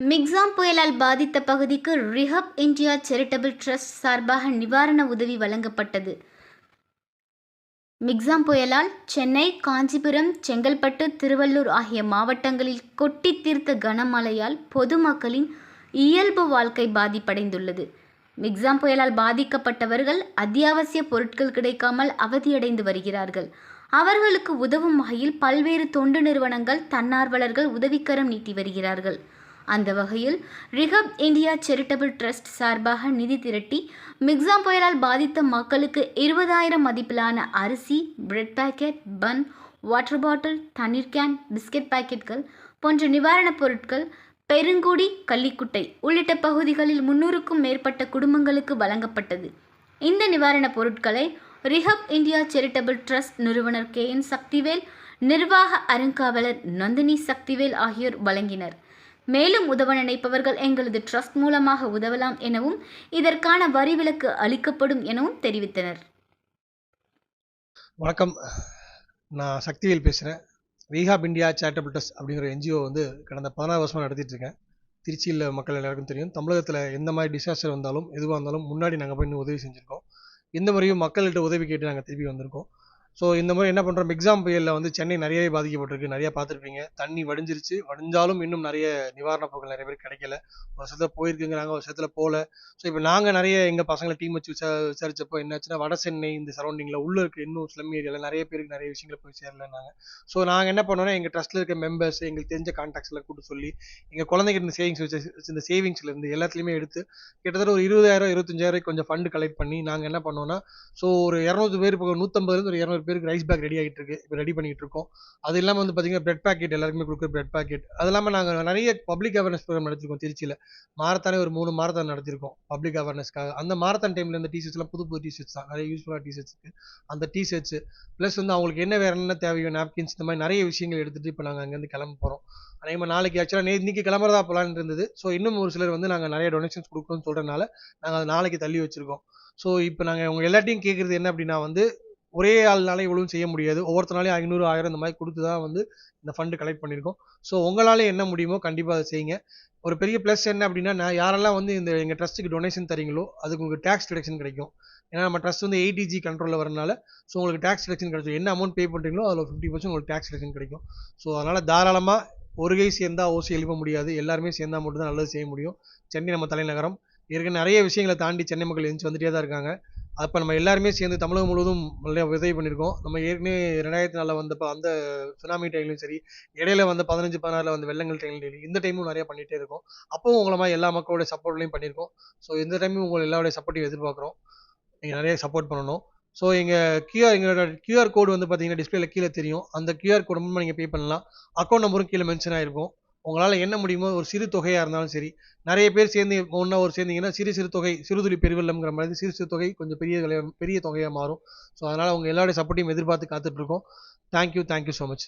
மிக்ஸாம் புயலால் பாதித்த பகுதிக்கு ரிஹப் இந்தியா சேரிட்டபிள் ட்ரஸ்ட் சார்பாக நிவாரண உதவி வழங்கப்பட்டது. மிக்ஸாம் புயலால் சென்னை காஞ்சிபுரம் செங்கல்பட்டு திருவள்ளூர் ஆகிய மாவட்டங்களில் கொட்டி தீர்த்த கனமழையால் பொதுமக்களின் இயல்பு வாழ்க்கை பாதிப்படைந்துள்ளது. மிக்ஸாம் புயலால் பாதிக்கப்பட்டவர்கள் அத்தியாவசிய பொருட்கள் கிடைக்காமல் அவதியடைந்து வருகிறார்கள். அவர்களுக்கு உதவும் வகையில் பல்வேறு தொண்டு நிறுவனங்கள் தன்னார்வலர்கள் உதவிக்கரம் நீட்டி வருகிறார்கள். அந்த வகையில் ரிஹப் இந்தியா சேரிட்டபிள் ட்ரஸ்ட் சார்பாக நிதி திரட்டி மிக்ஸாம் புயலால் பாதித்த மக்களுக்கு இருபதாயிரம் மதிப்பிலான அரிசி bread packet bun water bottle தண்ணீர் கேன் பிஸ்கட் பாக்கெட்கள் போன்ற நிவாரணப் பொருட்கள் பெருங்குடி கள்ளிக்குட்டை உள்ளிட்ட பகுதிகளில் முன்னூறுக்கும் மேற்பட்ட குடும்பங்களுக்கு வழங்கப்பட்டது. இந்த நிவாரணப் பொருட்களை ரிஹப் இந்தியா சேரிட்டபிள் ட்ரஸ்ட் நிறுவனர் கே என் சக்திவேல் நிர்வாக அருங்காவலர் நந்தினி சக்திவேல் ஆகியோர் வழங்கினர். மேலும் உதவ நினைப்பவர்கள் எங்களது ட்ரஸ்ட் மூலமாக உதவலாம் எனவும் இதற்கான வரி விலக்கு அளிக்கப்படும் எனவும் தெரிவித்தனர். வணக்கம். நான் சக்திவேல் பேசுகிறேன் ரீஹாப் இந்தியா சேரிட்டபிள் ட்ரஸ்ட் அப்படிங்கிற என்ஜிஓ வந்து கடந்த பதினாறு வருஷமாக நடத்திட்டு இருக்கேன். திருச்சியில் மக்கள் எல்லாருக்கும் தெரியும். தமிழகத்தில் எந்த மாதிரி டிசாஸ்டர் வந்தாலும் எதுவாக இருந்தாலும் முன்னாடி நாங்கள் போய் இன்னும் உதவி செஞ்சுருக்கோம். இந்த முறையும் மக்கள்கிட்ட உதவி கேட்டு நாங்கள் திருப்பி வந்திருக்கோம். ஸோ இந்த மாதிரி என்ன பண்ணுறோம் எக்ஸாம் புயலில் வந்து சென்னை நிறையவே பாதிக்கப்பட்டிருக்கு. நிறையா பார்த்துருப்பீங்க. தண்ணி வடிஞ்சிருச்சு. வடிஞ்சாலும் இன்னும் நிறைய நிவாரணப் பொருட்கள் நிறைய பேர் கிடைக்கல. ஒரு வருஷத்தில் போயிருக்குங்கிறாங்க ஒரு வருஷத்தில் போகல ஸோ இப்போ நாங்கள் நிறைய எங்கள் பசங்களை டீம் வச்சு விசா விசாரிச்சப்போ என்னாச்சுன்னா வட சென்னை இந்த சரௌண்டிங்கில் உள்ளே இருக்க இன்னும் ஸ்லம் ஏரியாவில் நிறைய பேருக்கு நிறைய விஷயங்களை போய் சேரலன்னாங்க. ஸோ நாங்கள் என்ன பண்ணோம்னா எங்கள் ட்ரஸ்ட்டில் இருக்க மெம்பர்ஸ் எங்களுக்கு தெரிஞ்ச கான்டாக்ட்ஸில் கூட்டு சொல்லி எங்கள் குழந்தைங்க இந்த சேவிங்ஸ் வச்சு இந்த சேவிங்ஸில் இருந்து எல்லாத்துலேயுமே எடுத்து கிட்டத்தட்ட ஒரு இருபதாயிரம் இருபத்தஞ்சாயிரம் கொஞ்சம் ஃபண்டு கலெக்ட் பண்ணி நாங்கள் என்ன பண்ணோம்னா ஸோ ஒரு இரநூறு பேர் இப்போ நூற்றம்பதுலேருந்து ஒரு இரநூறு பேருக்கு ரைஸ் பேக் ரெடி ஆகிட்டு இருக்கு இப்போ ரெடி பண்ணிட்டு இருக்கோம் அது இல்லாமல் வந்து பார்த்தீங்கன்னா பிரெட் பாக்கெட் எல்லாருக்குமே கொடுக்குற பிரெட் பாக்கெட் அது இல்லாமல் நாங்கள் நிறைய பப்ளிக் அவேர்னஸ் ப்ரோக்ராம் நடத்திருக்கோம் திருச்சியில். மாரத்தானே ஒரு மூணு மாரத்தான் நடத்திருக்கோம் பப்ளிக் அவேர்னஸ்க்காக அந்த மாரத்தான் டைமில் இந்த டிஷர்ட்ஸ்லாம் புது புது டிஷர்ட்ஸ் தான். நிறைய யூஸ்ஃபுல்லாக டிஷர்ட்ஸ் இருக்குது அந்த டிஷர்ட்ஸ் ப்ளஸ் வந்து அவங்களுக்கு என்ன வேற என்ன தேவையோ நாப்கின்ஸ் இந்த மாதிரி நிறைய விஷயங்கள் எடுத்துகிட்டு இப்போ நாங்கள் அங்கேருந்து கிளம்ப போகிறோம் அதே மாதிரி நாளைக்கு ஆக்சுவலாக நே இன்னைக்கு கிளம்புறதா போகலான்னு இருந்தது. ஸோ இன்னும் ஒரு சிலர் வந்து நாங்கள் நிறைய டொனேஷன்ஸ் கொடுக்கணும்னு சொல்கிறனால நாங்கள் அதை நாளைக்கு தள்ளி வச்சுருக்கோம். ஸோ இப்போ நாங்கள் உங்கள் எல்லாத்தையும் கேட்குறது என்ன அப்படின்னா வந்து ஒரே ஆள்னால இவ்வளவும் செய்ய முடியாது. ஒவ்வொருத்தனாலையும் ஐநூறு ஆயிரம் இந்த மாதிரி கொடுத்து தான் வந்து இந்த ஃபண்டு கலெக்ட் பண்ணியிருக்கோம். ஸோ உங்களால் என்ன முடியுமோ கண்டிப்பாக அதை செய்யுங்க. ஒரு பெரிய ப்ளஸ் என்ன அப்படின்னா நான் யாரெல்லாம் வந்து இந்த எங்கள் ட்ரஸ்ட்டுக்கு டொனேஷன் தரீங்களோ அதுக்கு உங்களுக்கு டேக்ஸ் டிடக்ஷன் கிடைக்கும். ஏன்னா நம்ம ட்ரஸ்ட் வந்து எயிட்டிஜி கண்ட்ரோலில் வரனால ஸோ உங்களுக்கு டேக்ஸ் டிடக்ஷன் கிடைக்கும் என்ன அமௌண்ட் பே பண்ணுறீங்களோ அதில் ஃபிஃப்டி பர்சன்ட் உங்களுக்கு டேக்ஸ் டிடக்ஷன் கிடைக்கும். ஸோ அதனால் தாராளமாக ஒரு கை சேர்ந்தால் ஓசி எழுப்ப முடியாது. எல்லாருமே சேர்ந்தா மட்டும் தான் நல்லது செய்ய முடியும். சென்னை நம்ம தலைநகரம். ஏற்கனவே நிறைய விஷயங்களை தாண்டி சென்னை மக்கள் எழுந்து வந்துட்டே தான் இருக்காங்க. அப்போ நம்ம எல்லாருமே சேர்ந்து தமிழகம் முழுவதும் நிறைய உதவி பண்ணியிருக்கோம். நம்ம ஏற்கனவே ரெண்டாயிரத்தி நாலில் வந்தப்போ அந்த சுனாமி டைம்லையும் சரி இடையில வந்து பதினஞ்சு பதினாறில் வந்து வெள்ளங்கள் டைம்லையும் இந்த டைமும் நிறைய பண்ணிகிட்டே இருக்கோம். அப்போவும் உங்களை மாதிரி எல்லா மக்களோட சப்போர்ட்லையும் பண்ணியிருக்கோம். ஸோ இந்த டைமும் உங்களை எல்லாருடைய சப்போர்ட்டையும் எதிர்பார்க்குறோம். நீங்கள் நிறைய சப்போர்ட் பண்ணணும். ஸோ எங்கள் கியூஆர் எங்களோட கியூஆர் கோடு வந்து பார்த்தீங்கன்னா டிஸ்பிளேல கீழே தெரியும். அந்த கியூஆர் கோடு மூலமாக நீங்கள் பே பண்ணலாம். அக்கௌண்ட் நம்பரும் கீழே மென்ஷன் ஆகிருக்கும் உங்களால் என்ன முடியுமோ ஒரு சிறு தொகையாக இருந்தாலும் சரி நிறைய பேர் சேர்ந்து ஒன்றா ஒரு சேர்ந்தீங்கன்னா சிறு சிறு தொகை சிறுதுளி பெருவெள்ளம்ங்கிற மாதிரி சிறு சிறு தொகை கொஞ்சம் பெரிய பெரிய தொகையாக மாறும். ஸோ அதனால் உங்கள் எல்லாருடைய சப்போர்ட்டையும் எதிர்பார்த்து காத்துட்ருக்கோம் thank you thank you so much